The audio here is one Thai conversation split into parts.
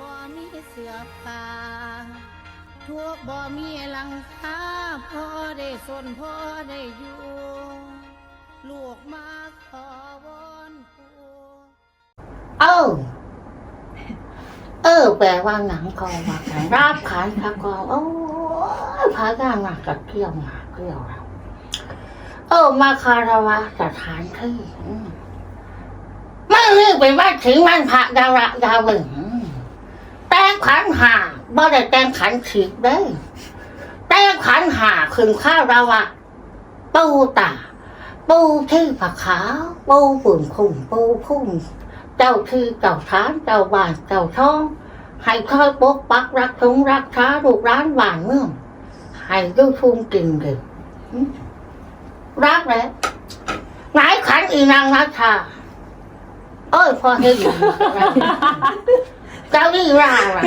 บ่มีเสื้อผ้าทุกข์บ่มีหลังคาพ่อได้สนพ่อได้อยู่ ลูกมาขอวอนปูเออเออ แปลว่าหนังกองว่าหนังราบขานพระกองโอ้พระย่างหนักกับเกี่ยวหนักเกี่ยวเราเออ มาคารวะสถานที่มไม่เรียกเป็นว่าถึงวันพระดาระดาวงอืมแต่ งขันหาบ่ได้แต่งขันฉีกเด้แต่งขันหาขึ้นข้าวเราวะปูตาปูที่ผักขาวปูปุ่นคุ้มปูคุ้มเจ้าที่เจ้าช้านเจ้าบ้านเจ้าช่อง ให้คอยปกปักรักทงรักช้าลูกร้านบ้านเมืองให้ดูทุ่มกินเลยรักแล้วไหนขันอีนางนัชชาเอ้ยพอให้อยู่ เจ้านี่ร่ายอะไร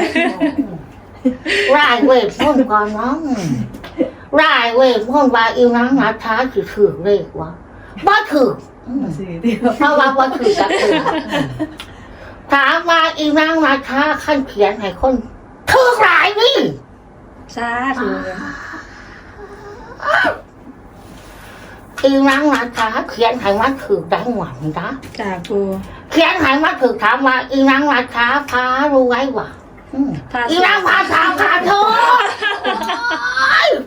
ร่ายเวทพ่นก่อนน้องร่ายเวทพ่นว่าอีนางนัชชาสิถือเลขวะบ่ถืออืมสี่เดียวเพราะว่าว่าถือกับถือถามมาอีนางมาช้าขั้นเขียนให้คนถือหลายนี่สาธุอีนางมาช้าเขียนให้มันถือได้หวังนะจ้าปู เขียนให้มันถือถามว่าอีนางมาช้าพารู้ไว้ว่าอืมพาอีนางมาช้าพาโทษ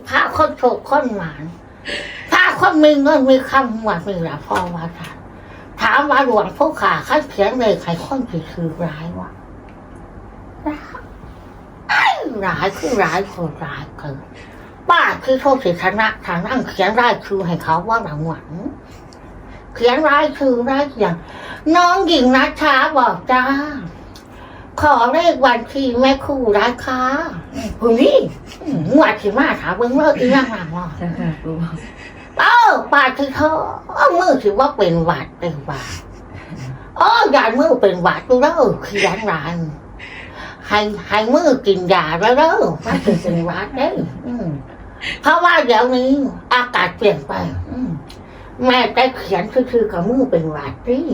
พาคนโฉกคนหวานพาคนมีเงินมีคำหวานมีละพ่อว่าท่านถามว่าหลวงพ่อขาขั้นเขียนเลยใครคนถือถือร้ายวะร้ายคือร้ายคนร้ายเกินป้าคือโทษสิชนะทางนั่งเขียนรายชื่อให้เขาว่ารางวัล เขียนรายชื่อรายอย่างน้องหญิงนัชชาบอกจ้า ขอเลขวันที่แม่ครู่ร้ายค้าคุณนี่หวดสิมาถามเบิ้งเลิกอีนั่งหลังว่าจ้าค่ะปูเออป้าคือเขาเอามือถือว่าเป็นหวัดเป็นหวัดเออยานมือเป็นหวัดดูแล้วเออเขียนรายให้ให้มือกินยาแล้วเด้อไม่ถึงเป็นหวัดเด้ออืมเพราะว่าเดี๋ยวนี้อากาศเปลี่ยนไป อืม แม่ได้เขียนคือๆกับมือเป็นหวัดนี่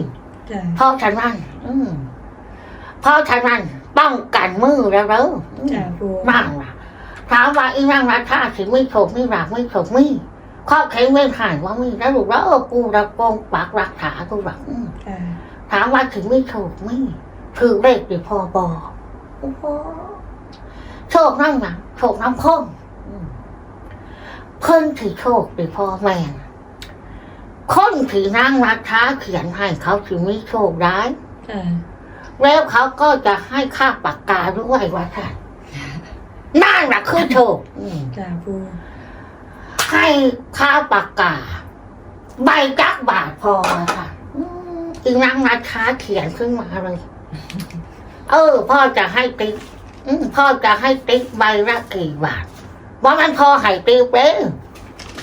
จ้าเพราะฉะนั้น อืมเพราะฉะนั้นป้องกันมือแล้วเด้ออืมจ้าปูนั่งล่ะถามว่าอีนั่งราชาสิไม่โฉกไม่รักไม่โฉกไม่ข้อเข็งไม่หายว่ามีแล้วลูกแล้วเออกูรับปองปากรักษากูแบบอืมจ้าถามว่าถึงไม่โชคไหม่คือเลขที่พ่อบอกโอ้โหโชคนั่งนะโชคน้ำข้นอืมเพิ่นถือโชคที่พ่อแม่น่ะ คนถือนั่งรักช้าเขียนให้เขาถือไม่โชคร้ายจ้าแล้วเขาก็จะให้ค่าปากกาด้วยว่าท่านนั่นแหละคือโชคอืมจ้าปูให้ค่าปากกา ใบจักบาทพอค่ะอืมอีนางราชาเขียนขึ้นมาเลย เออ พ่อจะให้ติ๊กอืมพ่อจะให้ติ๊กใบละกี่บาทว่ามันพอให้ติ๊กเด้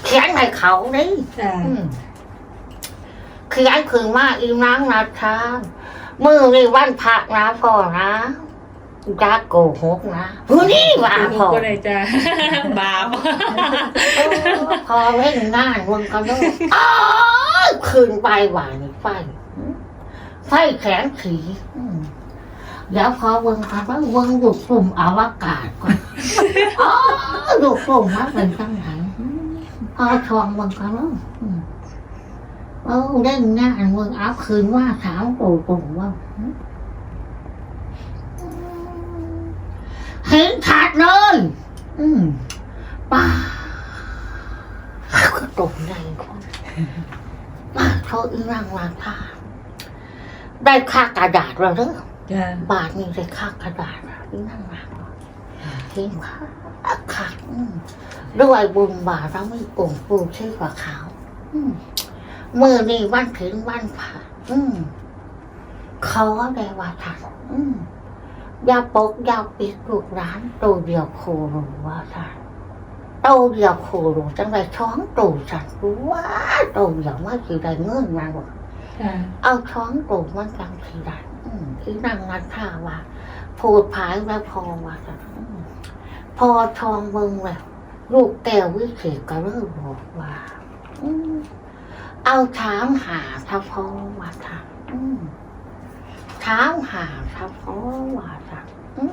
เขียนให้เขานี่ จ้าอืม เขียนขึ้นมาอีนางราชามือนี่วันพระนะพ่อนะอยาโกหกนะผู้นี้ว่าปูพ่อก็ได้จ้าบาปเออพอเล่นงานมึงก็ต้องอ้าวคืนไปหวานไฟไฟแขนสีอืมเดี๋ยวพอเวิงค่ะว่าเวิงดูกลุ่มอวกาศก่อนอ๋อดูกลุ่มว่าเป็นจังไหนอืมพอชองมึงก็แล้วอืม เออเล่นงานมึงเอาคืนว่าถามปู่ปู่ว่าอืมเห็นขาดเลย อืมป้าตกใจคนป้าเขาอีร่างวางผ้าได้ค่ากระดาษแล้วเด้อจ้าบาทนี่ได้ค่ากระดาษแล้วอีร่างวางเห็นค่าขาดอืมด้วยบุญบาทเราไม่โกงปูชื่อกว่าขาว อืม มือนี่วันถึงวันผ่าอืมเขาได้ว่าทันอืมอยาปกอยาปิดลูกร้านตัวเดียวโคโรว่าทันตัวเดียวโคโรจังไรช้อนตัวสัตว์รู้ว่าตัวเดียวว่าคือได้เงินมาหมดจ้าเอาช้อนตัวมันจังคือได้อืมที่นั่งนันท่าว่าพูดพายไว้พอว่าทันอืมพอทองเมืองแล้วลูกแก้ววิเศษก็เริ่มบอกว่า อืม เอาช้างหาทพอว่าทันอืมช้างหาทพอว่าทันอื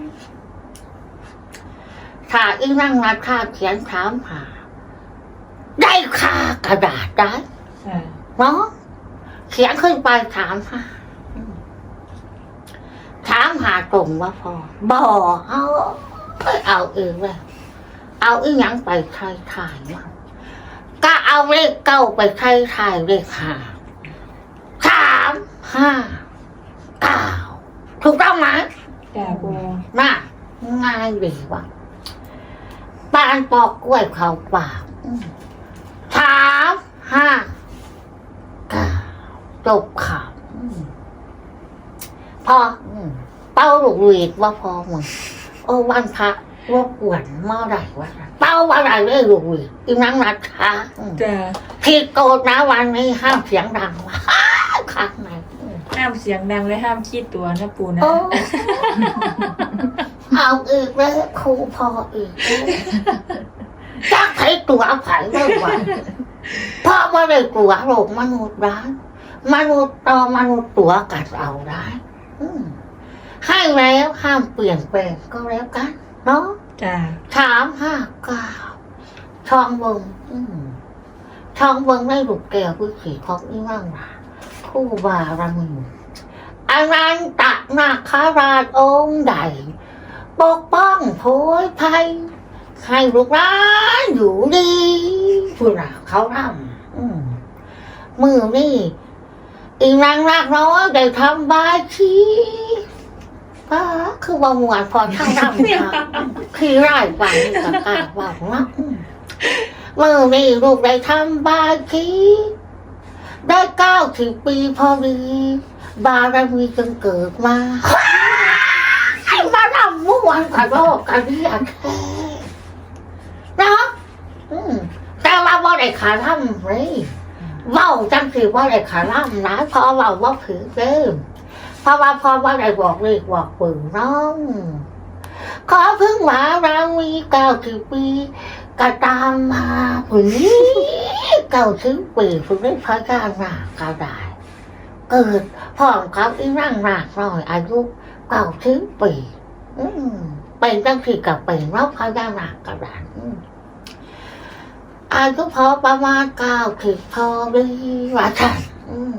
มถ้าอีนั่งนัดค่าเขียนถามหา ได้ค่ากระดาษได้ค่ะเนาะเขียนขึ้นไปถามหาอืมถามหาตรงว่าพอบ่เอาเอาเองเว้ยเอาอีหยังไปไทยถ่ายมา ก็เอาเลขเก้าไปไทยถ่ายเลขห้าสามห้าเก้าถูกต้องไหมจ้าปูน่าง่ายดีว่ะปานปอกกล้วยเขาปากอืมสามห้าเก้าจบข่าวอืมพออืมเป้าลูกหวีดว่าพอมึงโอ้วันพระ รบกวนเมื่อไหร่วะเป้าวันไหนเลยลูกหวีดอีนังนัดช้าอืมจ้าผิดโกรธนะวันนี้ห้ามเสียงดังว้าวคักไหนอืมห้ามเสียงดังและห้ามขี้ตัวนะปูนะ โอ้เอาอีกแล้วครูพออีกแล้วจักไผตัวไผเรื่องว่าเพราะว่าได้ตัวโลกมนุษย์ร้ายมนุษย์ต่อมนุษย์ตัวกัดเอาได้อืมให้แล้วห้ามเปลี่ยนแปลงก็แล้วกัน เนาะจ้าสามห้าเก้าช่องเบิงอืมช่องเบิงได้ลูกแก้วผู้ขี่ของอีว่างหลาคู่บารมีอนันตนาคาราชองค์ใดปกป้องโพยภัยให้ลูกร้านอยู่ดีผู้หลาเขาทำอืมมือนี่อีนางรักน้อยได้ทำบายชี ป้าคือว่ามวนพอทั้งรำค่ะคือไร่ไปกับกาบอกว่าอืมมือนี่ลูกได้ทำบายชีได้เก้าสิบปีพอดีบารมีจนเกิดมาไอ้มาทำม่วนกับโลกกันที่อันแท้เนาะอืมแต่ว่าว่าได้ขาล่ำเลยเว่าจังสิว่าได้ขาล่ำนะเพราะเว่าว่าผือเดิม เพราะว่าพอว่าได้บอกเลขบอกปืนน้อง ขอพึ่งหมาเรามีเก้าสิบปีก็ตามมาผืนเก้าสิบปีฝึกได้พระเจ้าหน้าก็ได้เกิดพ่อเขาอีร่งหนักหน่อยอายุเก่าถึงปีเป็นตั้งที่กับเป็นว่าพญานาคกระดานอายุพอประมาณเก้าถึงพอดีว่าใช่อืม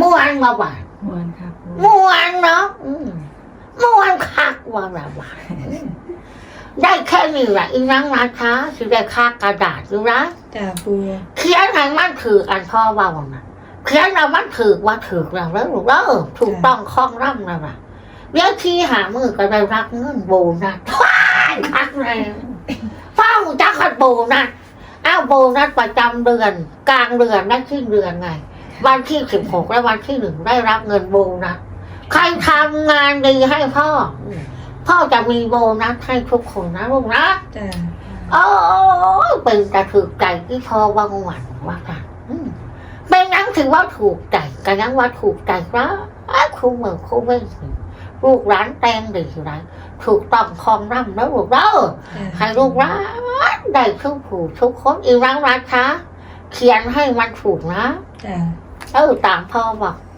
ม่วนมาบ่านมวนครับปู ม่วนเนาะอืมม่วนคักว่าแบบว่าอืมได้แค่นี้แหละอีนังราคาสิได้ค่ากระดาษอยู่นะจ้าปูเขียนให้มันถืออันพ่อว่าว่านะเขียนให้มันถือว่าถือแล้วแล้วลูกเออถูกต้องคล้องร่ำแล้วนะเดี๋ยวที่หามือก็ได้รับเงินโบนัสว้ายคักเลยฟ้าหูจักขัดโบนัสอ้าวโบนัสประจำเดือน กลางเดือนนั่นที่เดือนไง วันที่สิบหกและวันที่หนึ่งได้รับเงินโบนัส ใครทำงานดีให้พ่ออืมพ่อจะมีโบนัสให้ทุกคนนะลูกนะจ้าโอ้ยเป็นกระถูกใจที่พอบางหวันว่ากันอืมเป็นยังถือว่าถูกใจกันยังว่าถูกใจครับอ้าวครูเหมือนครูเว้นลูกร้านแตงดีไรถูกต้องคลองร่ำแล้วลูกเด้อจ้าให้ลูกร้านได้ทุกผู้ทุกคนอีรังราคาเขียนให้มันถูกนะจ้าเออตามพ่อบอกเ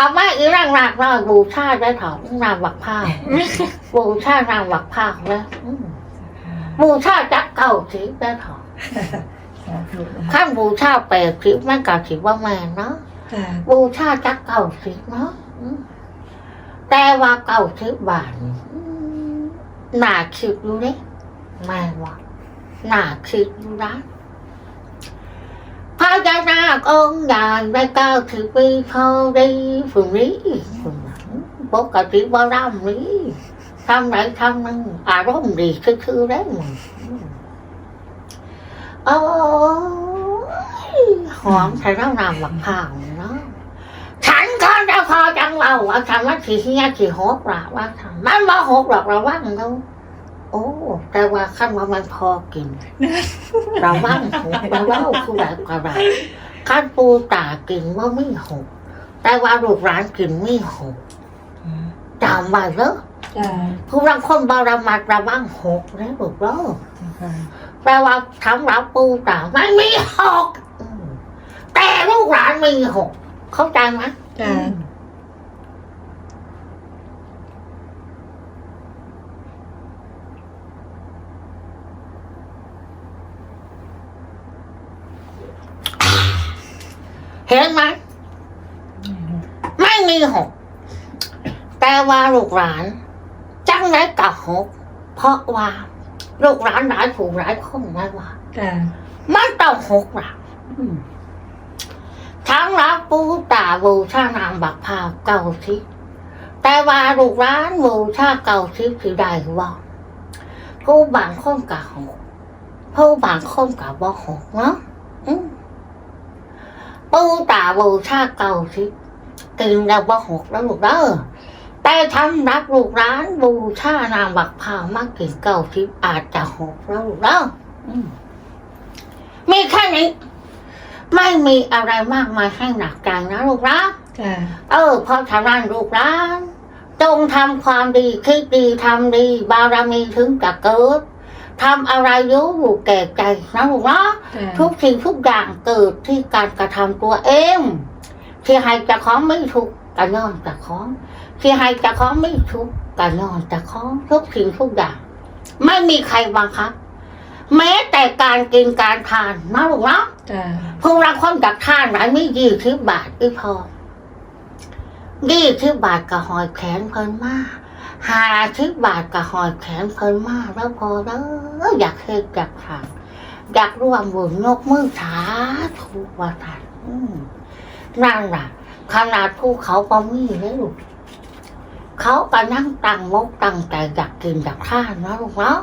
อาไม่อีรังรากเราบูชาได้ถอนนางบักผ้าบูชานางบักผ้าแล้วอืมบูชาจักเก่าสิได้ถอนสาธุขั้นบูชาแปดสิบมันก็สิว่าแม่นเนาะจ้าบูชาจักเก่าสิบเนาะอืมแต่ว่าเก่าสิบบาทนี่อืมหนาคิดอยู่เลยแม่ว่าหนาคิดอยู่นะ พระยานาคองค์ใหญ่ได้เก้าสิบปีพอดีฝึกนี้ฝึกนั้ปกติว่าร่ำนี้ทำไหนทำนึงอารมณ์ดีคือๆได้หมดโอ้ยหอมใส่น้ำน้ำหลังผ่างเนาะฉันก็จะพอจังเราว่าทำว่าสีเฮียสีหกหละว่าทำมันว่าหกหรอกเราว่างเราโอ้ แต่ว่าขั้นว่ามันพอกินเราว่างหกเราเล่าคือแบบกระไรขั้นปูตากินว่าไม่หกแต่ว่าลูกร้านกินไม่หกจำไว้เนอะจ้าผู้รังคนบารามัดระว่างหกแล้วลูกเนอะค่ะแปลว่าสำหรับปูตาไม่มีหกอืมแต่ลูกหลานมีหกเข้าใจไหม เห็นไหมไม่มีหกแต่ว่าลูกหลาน จังไรกับหกเพราะว่าลูกหลานหลายผู้หลายคนนะว่าจ้ามันต้องหกหลักทั้งรับปูตาบูชานามบักพร้าวเก่าทิศแต่ว่าลูกร้านบูชาเก่าทิศคือได้ว่าผู้บางคนกับหกผู้บางคนกับบ่หกเนาะอืม ปูตาบูชาเก่าทิศกินแล้วบ่หกแล้วลูกเด้อแต่ทำรับลูกร้านบูชานามบักพร้าวมากินเก่าทิศอาจจะหกแล้วลูกเด้ออืมมีแค่นี้ไม่มีอะไรมากมายให้หนักใจนะลูกนะจ้าเออเพราะทางด้านลูกร้านจงทำความดีคิดดีทำดี บารมีถึงจะเกิดทำอะไรรู้อยู่แก่ใจนะลูกนะจ้า ทุกสิ่งทุกอย่างเกิดที่การกระทำตัวเอง ที่ให้เจะของไม่ถูกข์กระย้อนเจะของ ที่ให้เจะของไม่ถูกข์กระย้อนเจะของ ทุกสิ่งทุกอย่าง ไม่มีใครบังคับ แม้แต่การกินการทานนะลูกเนาะจ้าพวกเราคนจากทานไหนไม่ยี่สิบบาทอีพอยี่สิบบาทกับหอยแขนเพิ่นมาห้าสิบบาทกับหอยแขนเพิ่นมาแล้วพอแล้วอยากเฮ็ดอยากทำ อยากร่วมบุญยกมือสาธุว่าท่านนั่นล่ะ ขนาดภูเขาปมีเลยลูกเขาก็นั่งตั้งมกตั้งใจอยากกินอยากทานนะลูกเนาะ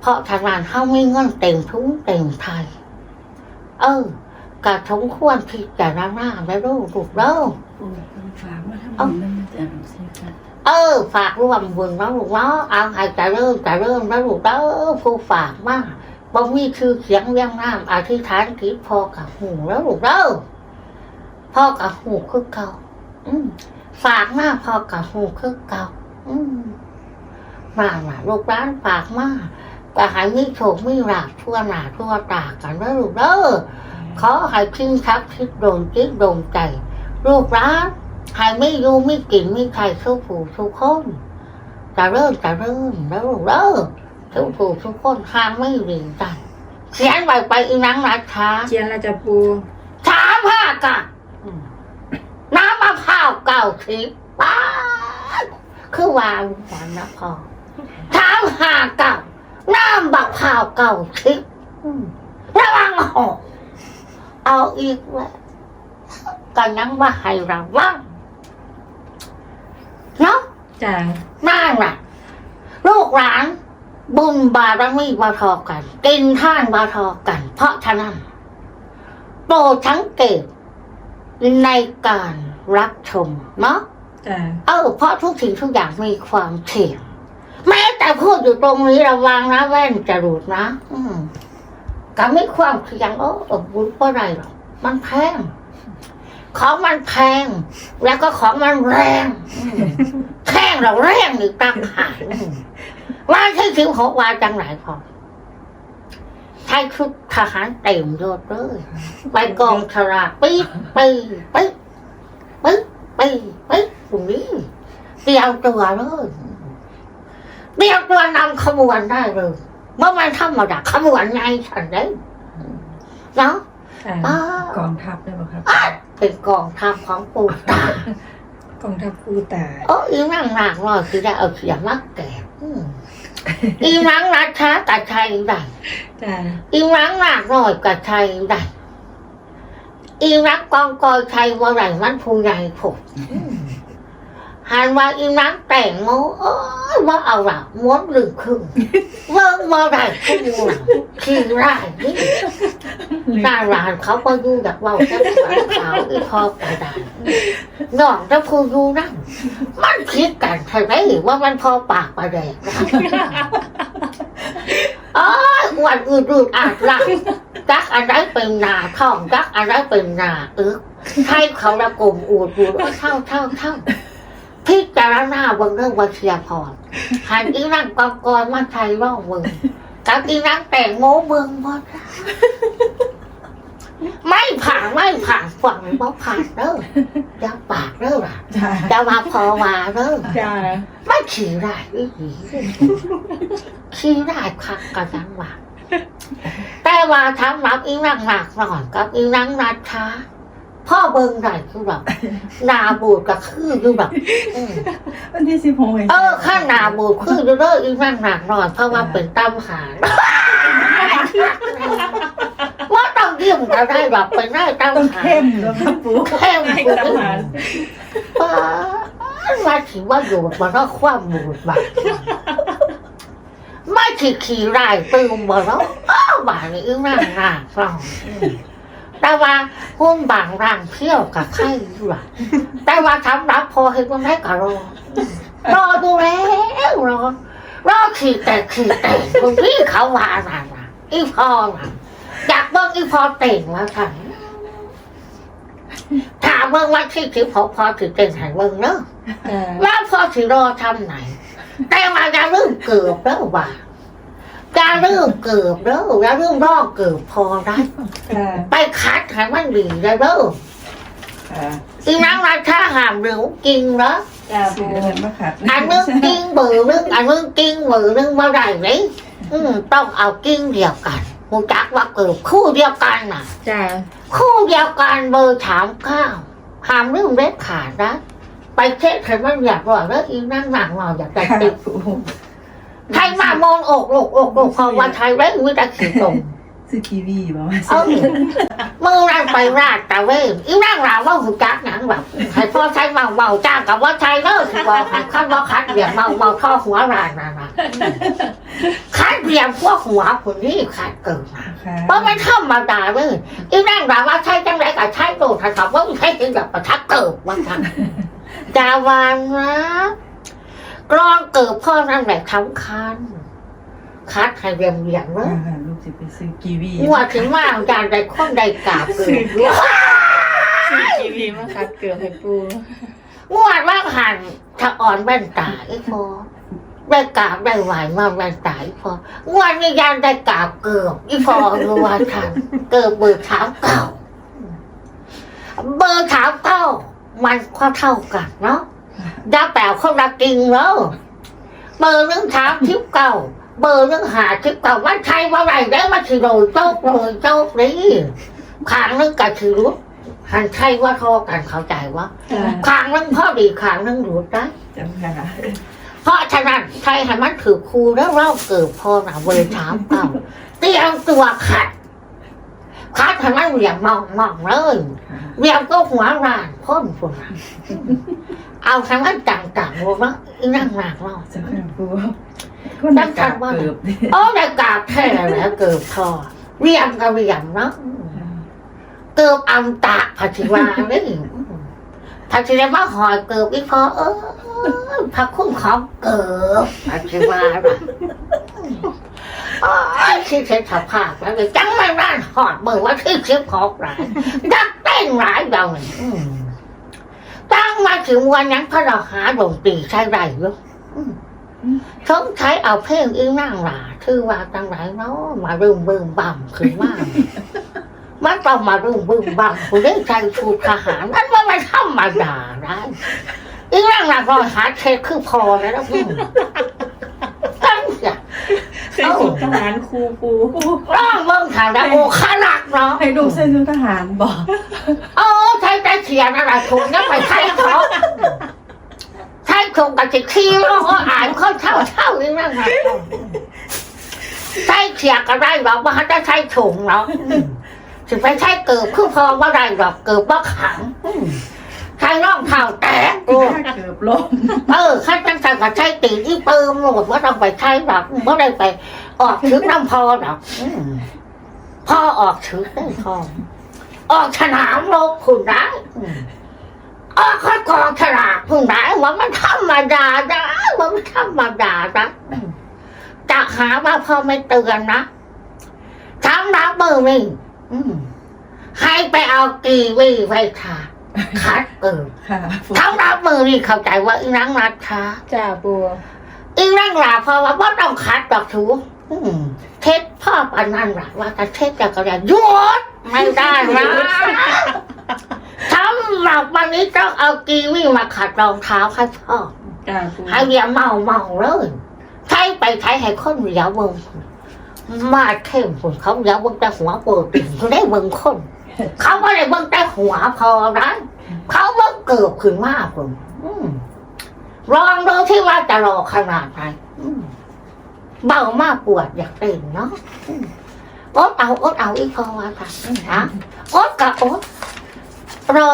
เพราะทางานเขาไม่เงินเต็มทุ้งเต็มไทย เออกระสมควรที่จะร่าหน้าและรูปลูกเด้อฝากมาทำบุญนั่นจ้าสิค่ะเออ ฝากร่วมบุญนะลูกเนาะเอาให้จะเริ่มจะเริ่มแล้วลูกเด้อผู้ฝากมาก บ่มีชื่อเสียงเรียงน้ำอธิษฐานคิดพอกับหูแล้วลูกเด้อพ่อกับหูคือเก่าฝากมากพอกับหูคือเก่าอืมมาล่ะลูกร้านฝากมากก็ให้มีโชคมีลาภทั่วหน้าทั่วตากันเด้อลูกเด้อขอให้ทิ้งทักทิศโดนจิตโดนใจลูกร้านให้ไม่รู้ไม่กินไม่ใครทุกผู้ทุกคนจะเริ่มจะเริ่มแล้วลูกเด้อ ทุกผู้ทุกคนทางไม่ดีใจเขียนไว้ไปอีนังนัดช้าเจียนละจ้าปูช้าผ้ากะอืมน้ำมะพร้าวเก่าทิพย์ป้าดคือวางหวานนะพอช้าผ้าเก่าน้ำบักพร้าวเก่าทิพย์อืมระวังหอกเอาอีกแล้วก็ยังว่าให้ระวังเนาะจ้านั่นน่ะลูกหลาน บุญบารมีบาทอกัน กินท่านบาทอกัน เพราะฉะนั้นโปรดสังเกตในการรับชมเนาะจ้าเออเพราะทุกสิ่งทุกอย่างมีความเสี่ยงแม้แต่พูดอยู่ตรงนี้ระวังนะแว่นจะหลุดนะ อืมก็ไม่ความเสี่ยงโอ้เออบุญเพราะอะไรหรอกมันแพงของมันแพง แล้วก็ของมันแรงอืมแพงเราแรงอีกต่างหากอื มว่าที่สิบหกวาจังไหนพอใช้ชุดทหารเต็มยศเลยไปกองฉลากปี๊ดปี๊ดปี๊ดปี๊ดปี๊ดปี๊ดตรงนี้เตรียมตัวเลยเตรียมตัวนำขบวนได้เลยเมื่อมันธรรมดาขบวนไงฉันได้เนาะจ้าอ้ากองทัพได้ป่ะครับเป็นกองทัพของปู่ตากองทัพปูตาโอ้อีนั่งหนักหน่อยคือได้เอาเสียมักแก่ อืมอีนั่งนัดช้ากะชัยได้จ้าอีนังหนักหน่อยกะชัยได้อีนักกองกอยชัยว่าไรมันผู้ใหญ่ผม หันว่าอีนักแต่งโมเอ้ยว่าเอาละม้วนหรือครึ่งเมื่อเมื่อไรขึ้นหลังขี้ไรนี่หน้าร้านเขาก็อยู่จากเว่าแค่สวนขาวอีพอกระดานนอกจากผู้อยู่นั่นมันคิดกันใช่ไหมว่ามันพอปากประแดกนะอ๋อวันอื่นอื่นอาจรักจักอะไรเป็นนาท่องจักอะไรเป็นนาเออให้เขาละกลมอูดอูดว่าเท่าเท่าเท่า พิจารณาเบิ่งเรื่องวัเชียพรหันอีนั่งกองกอยมาใช้ร่องเบิ่งกับอีนั่งแต่งโง่เบิ่งบ่ได้ไม่ผ่านไม่ผ่านฝั่งบ่ผ่านเด้ออย่าปากเด้อล่ะจ้าจะมาพอว่าเด้อจ้าไม่ขี่ได้อีหลีขี่ได้คักกันทั้งวันแต่ว่าทำรับอีนังหนักหน่อยกับอีนังนัดช้า พ่อเบิ่งได้คือแบบหนาบูดกับคืออยู่แบบอืมวันที่สิบหกเออข้างหนาบูดคืออยู่เด้ออีนั่งหนักหน่อยเพราะว่าเป็นตั้มหางว่าต้องเยี่ยมก็ได้แบบเป็นได้ตั้มต้องหางเข้มแล้วครับปูเข้มให้บูดทหารป้าว่าถือว่าอยู่มันก็ความบูดแบบไม่ขี่ขี่ไล่ตึงบ่แล้วอ้าวบ่านี่อีนั่งหนักหน่อยอืม แต่ว่าหุ้นบางร่างเที่ยวกับไข่อยู่ล่ะแต่ว่าทำรับพอเห็นว่าแม่ก็รอรอดูแล้วรอรอขี่แต่ขี่แต่คุณพี่เขาว่าน่ะนะอีพอน่ะอยากเบิ่งอีพอเต่งมาสั่งถามเบิ่งว่าที่ที่พอพอถือเต่งใหายเบิ่งเนอะจ้าว่าพอถือรอทำไหน แต่ว่าอย่าลืมเกือบแล้วว่า อย่าลืมเกือบแล้วอย่าลืมรอเกือบพอได้ค่ะไปคัดให้มันดีได้เด้อค่ะอีนังราชาหามหรือกินเนาะจ้าปูเดินมาขัดอันนึงกิ้งเบอร์นึงอันนึงกิ้งเบอร์นึงมาได้ไหมอืมต้องเอากิ้งเดียวกันมูจักว่าเกิดคู่เดียวกันน่ะ จ้าคู่เดียวกันเบอร์ถามข้าวหามเรื่องเล็ดขาดนะไปเช็คให้มันอยากรอแล้วอีนั่งหนังเราอยากจะค่ะติด ปู ใครมามองอกอกอกอกพอวันไทยไว้วิตาขีตรงซื้อกีวีบอกว่าเอ้ามือนั่งไปราดตะเวนอีนั่งราวว่าหูจักหนังแบบให้พ่อใช้เมาเมาจ้างกับว่าใช้เลิกสิบอกให้ข้าว่าคัดเดียมเมาเมาท่อหัวรานนะนะคัดเดียมพวกหัวคนนี้คัดเกินนะค่ะเพราะมันธรรมดาเลยอีนั่งราวว่าใช้จังไรกับใช้โดดถ้าถามว่าใช้จริงกับประทัดเกิดว่าทำจาวานนะ กรองเกิดพ่อนั่นแหละสำคัญคัดให้เรียมเรียงเลยค่ะลูกจะไปซื้อกีวีหัวถึงว่าจานใดข้องใดกราบเกิดซื้อกีวีมาขัดเกลือให้ปูงวดว่าหันถ้าอ่อนแว่นตาไอ้พอได้กราบได้ไหวมาแว่นตาไอ้พองวดนี้ยานได้กราบเกือบไอ้พอรู้ว่าทันเกิดเบอร์เท้าเก่าเบอร์เท้าเก้ามันก็เท่ากันเนาะ ยาแปลคนละจริงเนาะเบอร์หนึ่งเท้าทิพเก้าเบอร์หนึ่งหาทิพเก้ามันใช่ว่าไรได้มาถือโดยโจ๊กเลยโจ๊กนี่ขางหนึงกับถือรุดหันใช่ว่าเทอกันเข้าใจว่าจ้าขางหนึงพ่อดีขางหนึงหลุดได้จ้าค่ะเพราะฉะนั้นใช่ให้มันถือครูแล้วเราเกิดพอหนาเบอร์เท้าเก้าเตรียมตัวขัด ขัดให้มันเหวี่ยงมองมองเลยเรียมก็หัวรานพ่นฝุ่นน่ะเอาทั้งนั้นจังๆเลยว่าอีนั่งหนักเนาะจ้าค่ะปูคนนักกาเกือบโอ้ได้กราบแท้แล้วเกิดพอเรียมก็เรียมเนาะเกิดอัมตะพัชิวานี่พัชิวาหอยเกิดอีพอเออพระคุ้มของเกิดพัชิวาน่ะอ๋อ ที่เช็ดสภาพแล้วเลยจังไม่ร้านหอดมือว่าที่เช็ดหอกหลายดักเต้นหลายเราเนี่ยอืมตั้งมาถึงวันนั้นพระเราหาดนตรีใช่ไรลูกสงใช้เอาเพลงอีนั่งหลาชื่อว่าตั้งไหนเนาะมารึมบึมบั่มขึ้นมามันต้องมารึมบึมบั่มคุณได้ใจชูทหารนั่นว่ามันธรรมดาได้อีนั่งหลารอยหาเทคือพอแล้วนะพี่ตั้งอย่า ใส่ชุดทหารครูปูร่างเมืองฐานโอขนาดเนาะให้ลูกใส่ชุดทหารบอกเออใช้แต่เขียนอะไรถูกยังไม่ใช่เขาใช้ถูกกับจิขี้แล้วเขาอ่านเขาเช่าเช่านี่นั่งไงใช้เขียนก็ได้หรอกว่าจะใช้ถุงเนาะถึงไปใช้เกิบคือพอว่าได้หรอกเกิบว่าขัง ใช้ร่องเท้าแตกตัวเกือบล้มเออข้าจังใจกับใช้ตีนอีเปิมหมดว่าต้องไปใช้หรอกไม่ได้ไป ออกถึงน้ำพอหรอกอืมพ่อออกถึงได้พอออกสนามโลกคุณได้อืมออกข้อกองฉลากคุณได้ว่ามันธรรมดาได้ว่ามันธรรมดานะอืมจะหาว่าพ่อไม่เตือนนะสำรับมือนี่อืมให้ไปเอากีวีไว้ทา คัดเออค่ะปูสำรับมือนี่เข้าใจว่าอีนังรัดคะจ้าปูอีนั่งหลาเพราะว่าบ่ต้องคัดดอกถูอืมเท็จพ่อปานนั่นหลักว่าจะเท็จจะกระเดียหยุดไม่ได้นะสำหรับวันนี้ต้องเอากีวีมาขัดรองเท้าให้พ่อจ้าปูให้เรียเมาเมาเลยใช้ไปใช้ให้คนเหลียวเบิ่งมาเข้มฝุ่นเขาเหลียวเบิ่งแต่หัวเปิดปิ่นเขาได้เบิ่งคน เขาไม่ได้เบิ่งแต่หัวพอนะเขาเบิ่งเกิบขึ้นมาคุณอืมลองดูที่ว่าจะรอขนาดไหนอืมเบามากปวดอยากเต้นเนาะอืมอดเอาอดเอาอีกพอว่าค่ะอืมนะอดกับอดรอ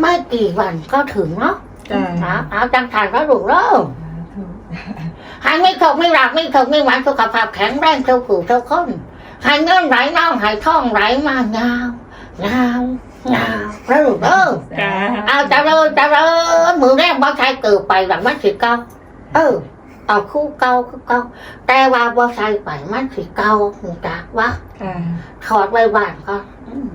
ไม่กี่วันก็ถึงเนาะจ้านะเอาจังทานก็ถูกเริ่มหายไม่ถกไม่หลักไม่ถกไม่หวานสุขภาพแข็งแรงเท่าผู้เท่าคนหายเงินไหลน้องหายท่องไหลมางาม งามงามแล้วลูกเออจ้าเอาจะเลยจะเลยมือแรกบ่ใช้เกิดไปหลังมันสิเก้าเออเอาคู่เก้าคู่เก้าแต่ว่าบ่ใช้ไปมันสิเก้าหูจักวะค่ะถอดไว้บ้านก็อืม